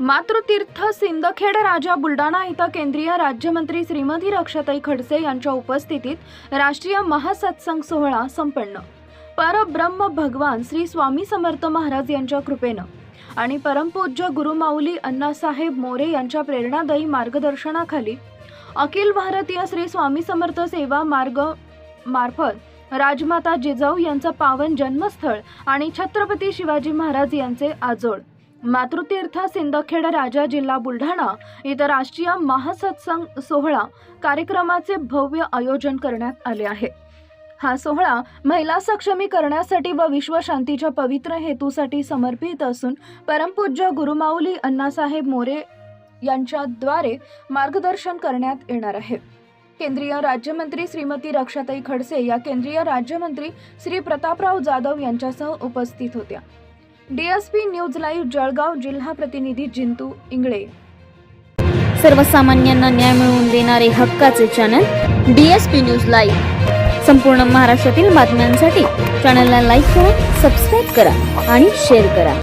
मातृतीर्थ सिंदखेड राजा बुलडाणा इथं केंद्रीय राज्यमंत्री श्रीमती रक्षाताई खडसे यांच्या उपस्थितीत राष्ट्रीय महासत्संग सोहळा संपन्न. परब्रह्म भगवान श्री स्वामी समर्थ महाराज यांच्या कृपेनं आणि परमपूज्य गुरुमाऊली अण्णासाहेब मोरे यांच्या प्रेरणादायी मार्गदर्शनाखाली अखिल भारतीय श्री स्वामी समर्थ सेवा मार्ग मार्फत राजमाता जिजाऊ यांचं पावन जन्मस्थळ आणि छत्रपती शिवाजी महाराज यांचे आजोड मातृतीर्थ सिंदखेड राजा जिल्हा बुलढाणा इथं राष्ट्रीय महासत्संग सोहळा कार्यक्रमाचे भव्य आयोजन करण्यात आले आहे. हा सोहळा महिला सक्षमीकरणासाठी व विश्वशांतीच्या पवित्र हेतूसाठी समर्पित असून परमपूज्य गुरुमाऊली अण्णासाहेब मोरे यांच्याद्वारे मार्गदर्शन करण्यात येणार आहे. केंद्रीय राज्यमंत्री श्रीमती रक्षाताई खडसे या केंद्रीय राज्यमंत्री श्री प्रतापराव जाधव यांच्यासह उपस्थित होत्या. डीएसपी न्यूज लाईव्ह जळगाव जिल्हा प्रतिनिधी जिंतू इंगळे. सर्वसामान्यांना न्याय मिळवून देणारे हक्काचे channel D S P news live. संपूर्ण महाराष्ट्रातील बातम्यांसाठी चॅनलला लाईक करा सबस्क्राईब करा आणि शेअर करा.